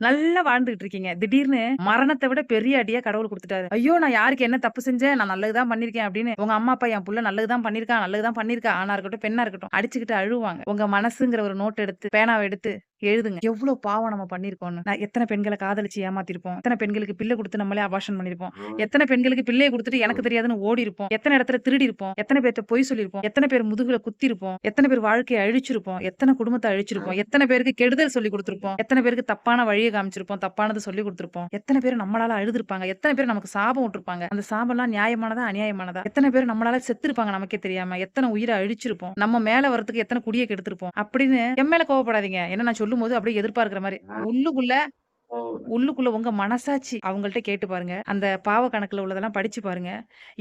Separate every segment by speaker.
Speaker 1: நல்லா வாழ்ந்துகிட்டு இருக்கீங்க. திடீர்னு மரணத்தை விட பெரிய அடியா கடவுள் குடுத்துட்டாரு. ஐயோ! நான் யாருக்கு என்ன தப்பு செஞ்சேன்? நான் நல்லதுதான் பண்ணிருக்கேன் அப்படின்னு உங்க அம்மா, அப்பா என் புள்ள நல்லதுதான் பண்ணிருக்கான் நல்லதுதான் பண்ணிருக்கா ஆனா இருக்கட்டும், பெண்ணா இருக்கட்டும் அடிச்சுக்கிட்டு அழுவாங்க. உங்க மனசுங்கிற ஒரு நோட் எடுத்து, பேனாவை எடுத்து எழுதுங்க. எவ்ளோ பாவம் நம்ம பண்ணியிருக்கோம்னு. நான் எத்தன பெண்கள காதலிச்சு ஏமாத்திருப்போம். எத்தன பெண்களுக்கு பிள்ளை குடுத்து நம்மளே அபார்ஷன் பண்ணியிருப்போம். எத்தன பெண்களுக்கு பிள்ளைய குடுத்துட்டு எனக்கு தெரியாதுன்னு ஓடிருப்போம். எத்தன இடத்துல திருடியிருப்போம். எத்தன பேர்ட்ட பொய் சொல்லியிருப்போம். எத்தன பேர் முதுகுல குத்திருப்போம். எத்தன பேர் வாழ்க்கைய அழிச்சிருப்போம். எத்தன குடும்பத்த அழிச்சிருப்போம். எத்தன பேருக்கு கெடுதல் சொல்லிக் குடுத்துருப்போம். எத்தன பேருக்கு தப்பான வழிய காமிச்சிருப்போம். தப்பானது சொல்லிக் குடுத்துருப்போம். எத்தன பேர் நம்மளால அழுதுருப்பாங்க. எத்தன பேர் நமக்கு சாபம் விட்டுருப்பாங்க. அந்த சாபம்லாம் நியாயமானதா? அநியாயமானதா? எத்தன பேர் நம்மளால செத்துருப்பாங்க நமக்கே தெரியாம. எத்தன உயிர அழிச்சிருப்போம். நம்ம மேல வரதுக்கு எத்தன குடிய கெடுத்திருப்போம். அப்படின்னு என் மேல கோவப்படாதீங்க. ஏன்னா நான் சொல்லும்போது அப்படியே எதிர்பார்க்கிற மாரி. உள்ளுக்குள்ள உள்ளுக்குள்ள உங்க மனசாட்சி அவங்கள்ட்ட கேட்டு பாருங்க. அந்த பாவ கணக்குல உள்ளதெல்லாம் படிச்சு பாருங்க.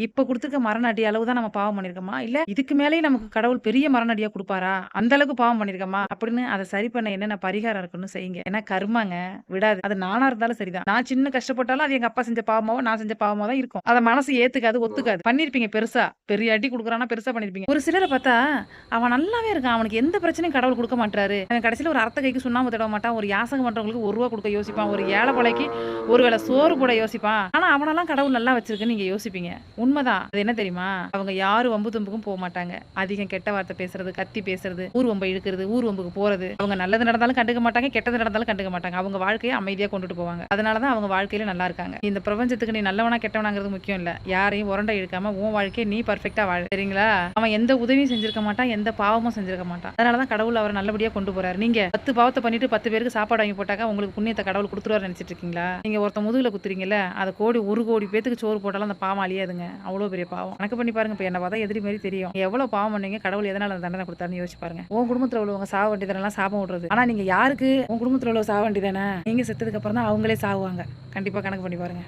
Speaker 1: இப்ப குடுத்துருக்க மரண அடி அளவு தான் நம்ம பாவம் பண்ணியிருக்கோமா? இல்ல இதுக்கு மேலயும் நமக்கு கடவுள் பெரிய மரண அடியா குடுப்பாரா? அந்த அளவுக்கு பாவம் பண்ணியிருக்கோமா? அப்படின்னு அத சரி பண்ண என்னென்ன பரிகாரம் இருக்குன்னு செய்யுங்க. ஏன்னா கர்மாங்க விடாது. அது நானா இருந்தாலும் சரிதான். நான் சின்ன கஷ்டப்பட்டாலும் அது எங்க அப்பா செஞ்ச பாவமாவோ, நான் செஞ்ச பாவமா தான் இருக்கும். அத மனசு ஏத்துக்காது, ஒத்துக்காது. பண்ணியிருப்பீங்க பெருசா. பெரிய அடி குடுக்குறான்னா பெருசா பண்ணியிருப்பீங்க. ஒரு சிலர பார்த்தா அவன் நல்லாவே இருக்கான். அவனுக்கு எந்த பிரச்சனையும் கடவுள் குடுக்க மாட்றாரு. அவன் கடைசில ஒரு அரத்த கைக்கு சுண்ணாம்பு தடவ மாட்டான். ஒரு யாசகம் பண்றவங்களுக்கு ரூ. 1 குடுக்க யோசிப்பான். ஒரு ஏழை கொலைக்கு ஒரு சோறு கூட யோசிப்பான். ஆனா அவனெல்லாம் கடவுள் நல்லா வச்சிருக்குன்னு நீங்க யோசிப்பீங்க. உண்மைதான் அது என்ன தெரியுமா? அவங்க யாரும் வம்பு தும்புக்கும் போக மாட்டாங்க. அதிகம் கெட்ட வார்த்தை பேசுறது, கத்தி பேசுறது, ஊர் வம்பை இழுக்கிறது, ஊர் வம்புக்கு போறது. அவங்க நல்லது நடந்தாலும் கண்டுக்க மாட்டாங்க, கெட்டது நடந்தாலும் கண்டுக்க மாட்டாங்க. அவங்க வாழ்க்கைய அமைதியா கொண்டுட்டு போவாங்க. அதனால தான் அவங்க வாழ்க்கையில நல்லா இருக்காங்க. இந்த பிரபஞ்சத்துக்கு நீ நல்லவனா கெட்டவனாங்கிறது முக்கியம் இல்ல. யாரையும் உரண்ட இழுக்காம உன் வாழ்க்கைய நீ பெர்ஃபெக்ட்டா வாழு. சரிங்களா? அவன் எந்த உதவியும் செஞ்சிருக்க மாட்டான். எந்த பாவமும் செஞ்சிருக்க மாட்டான். அதனால தான் கடவுள் அவரை நல்லபடியா கொண்டு போறாரு. நீங்க பத்து பாவத்தை பண்ணிட்டு 10 பேருக்கு சாப்பாடு வாங்கி போட்டாக்கா உங்களுக்கு புண்ணியத்தை கடவுள் குடுத்துருவாருன்னு நெனச்சிட்டு இருக்கீங்களா? நீங்க ஒருத்தன் முதுகுல குத்துறீங்கல்ல, அத கோடி ஒரு கோடி பேத்துக்கு சோறு போட்டாலும் அந்த பாவம் அழியாதுங்க. அவ்வளோ பெரிய பாவம். கணக்கு பண்ணி பாருங்க. இப்போ என்ன பார்த்தா எதிரி மாதிரி தெரியும். எவ்வளோ பாவம் பண்ணீங்க? கடவுள் எதனால அந்த தண்டனை கொடுத்தாருன்னு யோசிச்சு பாருங்க. உன் குடும்பத்துல உள்ளவங்க சாவ வேண்டியதெல்லாம் சாபம் விடுறது. ஆனா நீங்க யாருக்கு உன் குடும்பத்துல உள்ளவங்க சாவ வேண்டியதானே? நீங்க செத்ததுக்கு அப்புறம் தான் அவங்களே சாவுவாங்க. கண்டிப்பா கணக்கு பண்ணி பாருங்க.